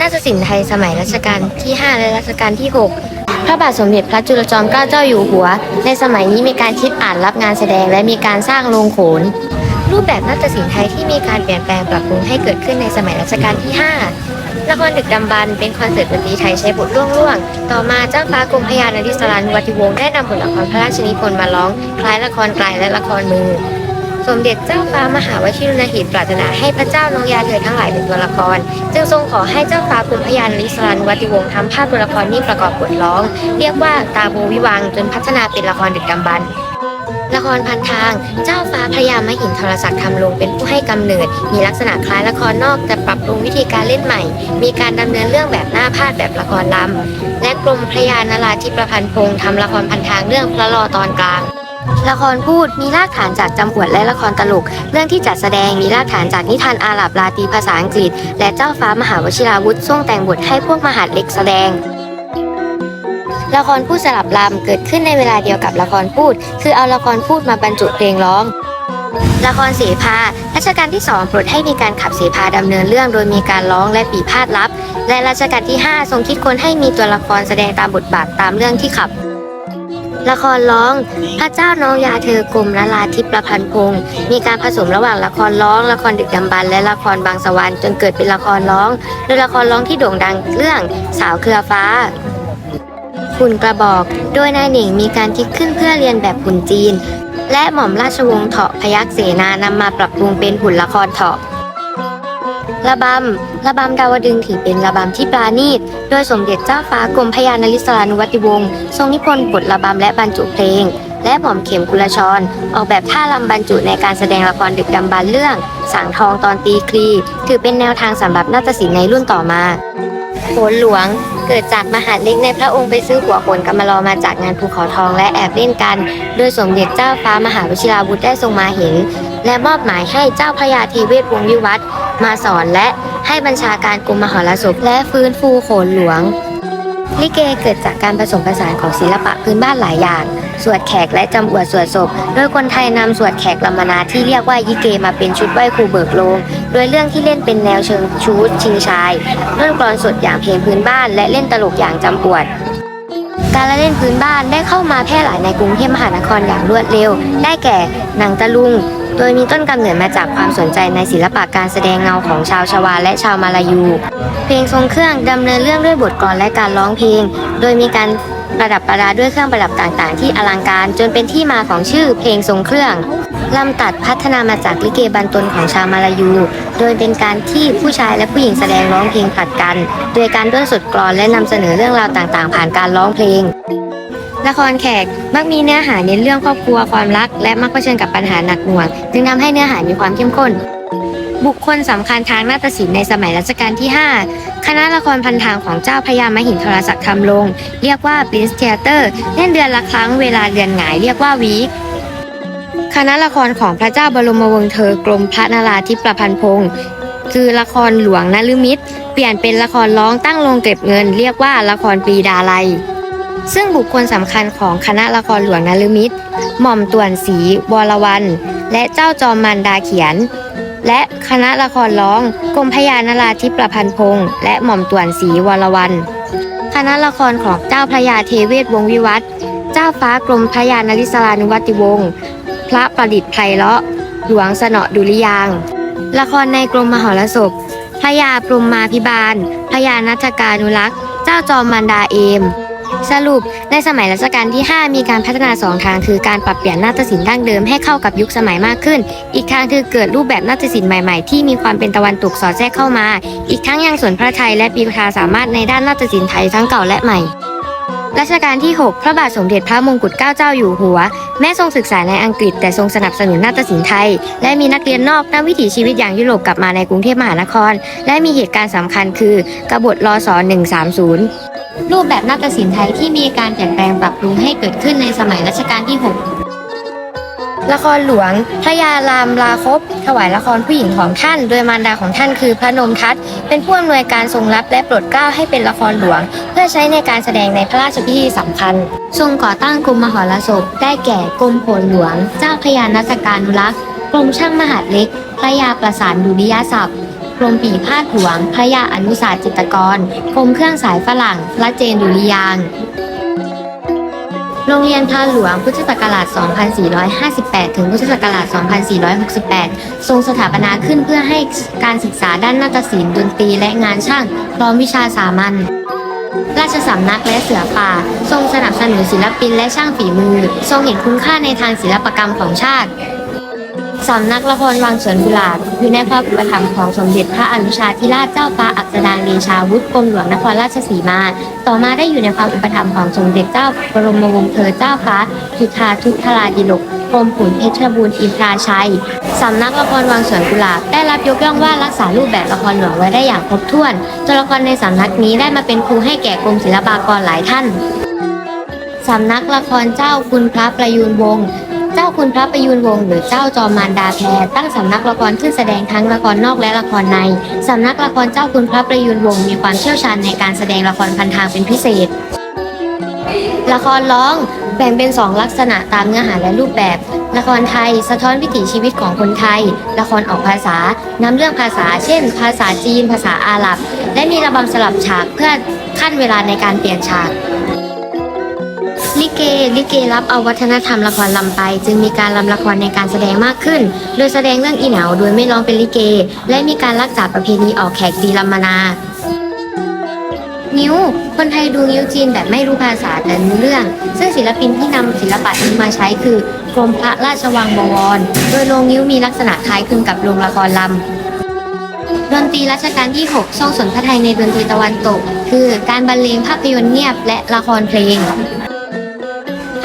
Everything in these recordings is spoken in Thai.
นาฏศิลป์ไทยสมัยรัชกาลที่ 5 และรัชกาลที่ 6 พระบาทสมเด็จพระจุลจอมเกล้าเจ้าอยู่หัว ในสมัยนี้มีการคิดอ่านรับงานแสดงและมีการสร้างโรงโขน รูปแบบนาฏศิลป์ไทยที่มีการเปลี่ยนแปลงปรับปรุงให้เกิดขึ้นในสมัยรัชกาลที่ 5 ละครดึกดำบรรเป็นคอนเสิร์ตดนตรีไทยใช้บทล่วงล่วงๆ ต่อมาเจ้าฟ้ากรมพระยานริศรานุวัติวงศ์ได้นำบทละครพระราชนิพนธ์มาร้อง คล้ายละครกลายและละครมือ สมเด็จเจ้าฟ้ามหาวชิรนหิตปรารถนาให้พระเจ้าน้องยาเธอทั้งหลายเป็นตัวละคร จึงทรงขอให้เจ้าฟ้ากรมพยานริศรานุวัติวงศ์ทำภาพตัวละครนี้ประกอบบทร้อง เรียกว่าตาโบวิวังจนพัฒนาเป็นละครดึกดำบรรพ์ละครพันทาง เจ้าฟ้าพระยามหินทรศักดิ์ทำลงเป็นผู้ให้กำเนิด มีลักษณะคล้ายละครนอกแต่ปรับปรุงวิธีการเล่นใหม่ มีการดำเนินเรื่องแบบหน้าพาดแบบละครลำและกรมพระยานราธิประพันธ์พงศ์ทำละครพันทางเรื่องพระลอตอนกลาง ละครพูดมีรากฐานจากจำอวดและละครตลก เรื่องที่จัดแสดงมีรากฐานจากนิทานอาหรับลาตีภาษาอังกฤษ และเจ้าฟ้ามหาวชิราวุธทรงแต่งบทให้พวกมหาดเล็กแสดงละครพูดสลับลำเกิดขึ้นในเวลาเดียวกับละครพูด คือเอาละครพูดมาบรรจุเพลงร้อง ละครเสภารัชกาลที่สองโปรดให้มีการขับเสภาดำเนินเรื่องโดยมีการร้องและปีพาดลับ และรัชกาลที่ 5 ทรงคิดค้นให้มีตัวละครแสดงตามบทบาทตามเรื่องที่ขับ ละครร้อง พระเจ้าน้องยาเธอกรมละลาทิพประพันธ์พงศ์มีการผสมระหว่างละครร้อง ละครดึกดำบรรและละครบางสวรรค์จนเกิดเป็นละครร้อง โดยละครร้องที่โด่งดังเรื่องสาวเครือฟ้าหุ่นกระบอก โดยนายหนิงมีการคิดขึ้นเพื่อเรียนแบบหุ่นจีน และหม่อมราชวงศ์เถาะพยัคฆ์เสนานำมาปรับปรุงเป็นหุ่นละครเถาะ ระบำระบำดาวดึงถือเป็นระบำที่ปราณีต โดยสมเด็จเจ้าฟ้ากรมพยานริศรานุวัติวงศ์ทรงนิพนธ์บทระบำและบรรจุเพลง และหม่อมเข็มกุลชร ออกแบบท่ารำบรรจุในการแสดงละครดึกดำบรรเรื่องสางทองตอนตีคลี ถือเป็นแนวทางสำหรับนาฏศิลป์ในรุ่นต่อมาโขนหลวงเกิดจากมหาเล็กในพระองค์ไปซื้อหัวโขนกำมะลอมาจากงานภูเขาทองและแอบเล่นกัน โดยสมเด็จเจ้าฟ้ามหาวชิราวุธได้ทรงมาเห็น และมอบหมายให้เจ้าพระยาเทเวศวงศ์วิวัฒ มาสอนและให้บัญชาการกรมมหรสพและฟื้นฟูโขนหลวง ลิเกเกิดจากการผสมผสานของศิลปะพื้นบ้านหลายอย่าง สวดแขกและจำอวดสวดศพ โดยคนไทยนำสวดแขกลำมนาที่เรียกว่ายิเกมาเป็นชุดไหว้ครูเบิกโลง โดยเรื่องที่เล่นเป็นแนวเชิงชูดชิงชายเล่นกลอนสดอย่างเพลงพื้นบ้าน และเล่นตลกอย่างจำอวดการละเล่นพื้นบ้านได้เข้ามาแพร่หลายในกรุงเทพมหานครอย่างรวดเร็ว ได้แก่หนังตะลุง โดยมีต้นกำเนิดมาจากความสนใจในศิลปะการแสดงเงาของชาวชวาและชาวมาลายู เพลงทรงเครื่องดำเนินเรื่องด้วยบทกลอนและการร้องเพลง โดยมีการประดับประดาด้วยเครื่องประดับต่างๆ ที่อลังการจนเป็นที่มาของชื่อเพลงทรงเครื่องลำตัดพัฒนามาจากลิเกบันตนของชาวมาลายู โดยเป็นการที่ผู้ชายและผู้หญิงแสดงร้องเพลงผลัดกัน โดยการด้นสดกลอนและนำเสนอเรื่องราวต่างๆ ผ่านการร้องเพลง ละครแขกมักมีเนื้อหาเน้นเรื่องครอบครัวความรัก และมักเผชิญกับปัญหาหนักหน่วง จึงทำให้เนื้อหามีความเข้มข้น บุคคลสำคัญทางนาฏศิลป์ในสมัยรัชกาลที่ 5 คณะละครพันทางของเจ้าพระยามหินทรศักดิ์ทำลง เรียกว่า Prince Theater เล่นเดือนละครั้งเวลาเดือนหงายเรียกว่าวีคคณะละครของพระเจ้าบรมวงศ์เธอกรมพระนราธิประพันธ์พงศ์คือละครหลวงนฤมิตรเปลี่ยนเป็นละครร้องตั้งโรงเก็บเงิน เรียกว่าละครปีดาลัย ซึ่งบุคคลสำคัญของคณะละครหลวงนฤมิตรหม่อมต่วนศรีวรวัน และเจ้าจอมมันดาเขียน และคณะละครร้องกรมพยานราธิประพันธ์พงศ์และหม่อมต่วนศรีวรวัน คณะละครของเจ้าพระยาเทเวศวงศ์วิวัฒน์เจ้าฟ้ากรมพระยานริศรานุวัติวงศ์พระประดิษฐ์ไพเราะ หลวงสนอดุริยาง ละครในกรมมหรสพพระยาพรมมาพิบาลพระยานัชการนุรักษ์ เจ้าจอมมันดาเอม สรุปในสมัยรัชกาลที่ 5 มีการพัฒนาสองทาง คือการปรับเปลี่ยนนาฏศิลป์ดั้งเดิมให้เข้ากับยุคสมัยมากขึ้น อีกทางคือเกิดรูปแบบนาฏศิลป์ใหม่ๆ ที่มีความเป็นตะวันตกสอดแทรกเข้ามา อีกทั้งยังสวนพระไทยและปีพาสามารถในด้านนาฏศิลป์ไทยทั้งเก่าและใหม่รัชกาลที่ 6 พระบาทสมเด็จพระมงกุฎเกล้าเจ้าอยู่หัว แม้ทรงศึกษาในอังกฤษ แต่ทรงสนับสนุนนาฏศิลป์ไทย และมีนักเรียนนอกนำวิถีชีวิตอย่างยุโรปกลับมาในกรุงเทพมหานคร และมีเหตุการณ์สำคัญคือกบฏรศ130 รูปแบบนาฏศิลป์ไทยที่มีการเปลี่ยนแปลงปรับปรุงให้เกิดขึ้นในสมัยรัชกาลที่ 6 ละครหลวงพระยารามลาคบ ถวายละครผู้หญิงของท่าน โดยมารดาของท่านคือพระนมทัตเป็นผู้อำนวยการทรงรับและโปรดเกล้าให้เป็นละครหลวง เพื่อใช้ในการแสดงในพระราชพิธีสำคัญ ทรงก่อตั้งกรมมหรสพได้แก่กรมโขนหลวง เจ้าพระยานัสการุรักษ์กรมช่างมหาดเล็กพระยาประสานดุริยศัพท์ กรมปีพาดหวง พระยาอนุสาสจิตกรกรมเครื่องสายฝรั่งละเจนดุริยางโรงเรียนพาหลวงพุทธศักราช 2458 ถึงพุทธศักราช 2468 ทรงสถาปนาขึ้นเพื่อให้การศึกษาด้านนาฏศิลป์ดนตรีและงานช่างพร้อมวิชาสามัญราชสำนักและเสือป่า ทรงสนับสนุนศิลปินและช่างฝีมือ ทรงเห็นคุณค่าในทางศิลปกรรมของชาติ สำนักละครวังสวนกุหลาบอยู่ในพระอุปถัมภ์ของสมเด็จพระอนุชาธิราชเจ้าฟ้าอักษดางเดชาวุฒิกรมหลวงนครราชสีมา ต่อมาได้อยู่ในความอุปถัมภ์ของสมเด็จเจ้าบรมวงศ์เธอเจ้าฟ้าจุฑาทุธราดิลกกรมขุนเพชรบูรณ์อินทราชัย สำนักละครวังสวนกุหลาบได้รับยกย่องว่ารักษารูปแบบละครหลวงไว้ได้อย่างครบถ้วนตัวละครในสำนักนี้ได้มาเป็นครูให้แก่กรมศิลปากรหลายท่านสำนักละครเจ้าคุณพระประยูนวงศ์ เจ้าคุณพระประยูนวงศ์หรือเจ้าจอมมารดาแพรตั้งสำนักละครขึ้นแสดงทั้งละครนอกและละครใน สำนักละครเจ้าคุณพระประยูนวงศ์มีความเชี่ยวชาญในการแสดงละครพันทางเป็นพิเศษ ละครร้องแบ่งเป็นสองลักษณะตามเนื้อหาและรูปแบบ ละครไทย สะท้อนวิถีชีวิตของคนไทย ละครออกภาษานำเรื่องภาษา เช่น ภาษาจีน ภาษาอาหรับ และมีระบำสลับฉากเพื่อขั้นเวลาในการเปลี่ยนฉาก ลิเก ลิเกรับเอาวัฒนธรรมละครลำไป จึงมีการลำละครในการแสดงมากขึ้น โดยแสดงเรื่องอีเหนาโดยไม่ร้องเป็นลิเก และมีการรักษาประเพณีออกแขกตีลำมนานิ้ว คนไทยดูนิ้วจีนแบบไม่รู้ภาษาแต่รู้เรื่อง ซึ่งศิลปินที่นำศิลปะนี้มาใช้คือกรมพระราชวังบวร โดยโรงนิ้วมีลักษณะคล้ายคลึงกับโรงละครลำ ดนตรีรัชกาลที่ 6 ทรงสนพระไทยในดนตรีตะวันตก คือการบรรเลงภาพยนตร์เงียบและละครเพลง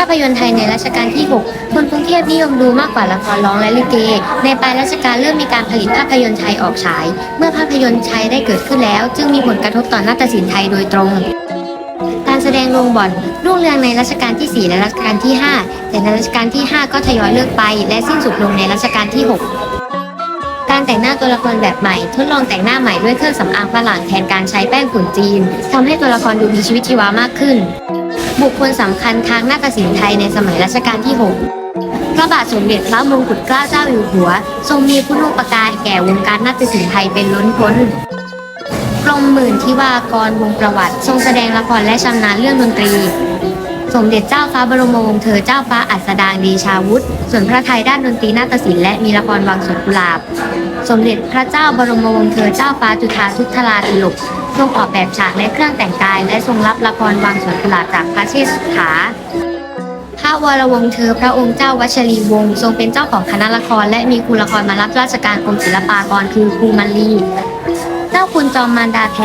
าพยนตร์ไทยในรัชกาลที่ 6 คนกรุงเทพนิยมดูมากกว่าละครร้องและลิเก ในปลายรัชกาลเริ่มมีการผลิตภาพยนตร์ไทยออกฉาย เมื่อภาพยนตร์ไทยได้เกิดขึ้นแล้ว จึงมีผลกระทบต่อนาฏศิลป์ไทยโดยตรงการแสดงโรงบ่อนรุ่งเรืองในรัชกาลที่ 4 และรัชกาลที่ 5 แต่ในรัชกาลที่ 5 ก็ทยอยเลิกไป และสิ้นสุดลงในรัชกาลที่ 6 การแต่งหน้าตัวละครแบบใหม่ทดลองแต่งหน้าใหม่ด้วยเครื่องสำอางฝรั่งแทนการใช้แป้งฝุ่นจีนทำให้ตัวละครดูมีชีวิตชีวามากขึ้น บุคคลสำคัญทางนาฏศิลป์ไทยในสมัยรัชกาลที่ 6 พระบาทสมเด็จพระมงกุฎเกล้าเจ้าอยู่หัว ทรงมีคุณูปการแก่วงการนาฏศิลป์ไทยเป็นล้นพ้นกรมหมื่นทิวากรวงประวัติ ทรงแสดงละครและชำนาญเรื่องดนตรี สมเด็จเจ้าฟ้าบรมวงศ์เธอเจ้าฟ้าอัสดางเดชาวุฒิส่วนพระไทยด้านดนตรีนาฏศิลป์และมีละครวังสวนกุหลาบ สมเด็จพระเจ้าบรมวงศ์เธอเจ้าฟ้าจุฑาทุธราติลก ทรงออกแบบฉากและเครื่องแต่งกาย และทรงรับละครวังสวนกุหลาบจากพระเชษฐาพระวรวงศ์เธอพระองค์เจ้าวัชรีวงศ์ทรงเป็นเจ้าของคณะละคร และมีครูละครมารับราชการกรมศิลปากรคือครูมันลีเจ้าคุณจอมมารดาแพร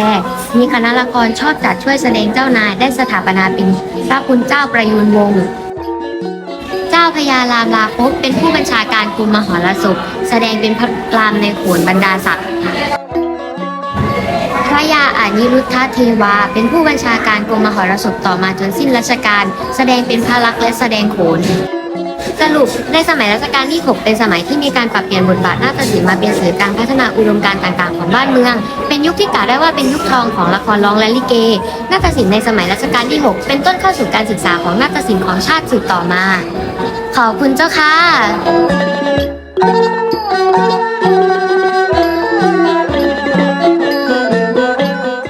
มีคณะละครชอบจัดช่วยแสดงเจ้านายได้สถาปนาเป็นพระคุณเจ้าประยูนวงศ์เจ้าพญารามลาภพเป็นผู้บัญชาการกรมมหรสพแสดงเป็นพระรามในโขนบรรดาศักดิ์ นิรุทธเทวา เป็นผู้บัญชาการกรมมหรสพต่อมาจนสิ้นรัชกาลแสดงเป็นพระลักษณ์และแสดงโขนสรุปในสมัยรัชกาลที่ 6 เป็นสมัยที่มีการปรับเปลี่ยนบทบาทหน้าฏศิลป์มาเป็นสื่อการพัฒนาอุดมการณ์ต่างๆ ของบ้านเมือง เป็นยุคที่กล่าวได้ว่าเป็นยุคทองของละครร้องและลิเกนาฏศิลป์ในสมัยรัชกาลที่ 6 เป็นต้นเข้าสู่การศึกษาของนาฏศิลป์ของชาติสืบต่อมา ขอบคุณเจ้าค่ะ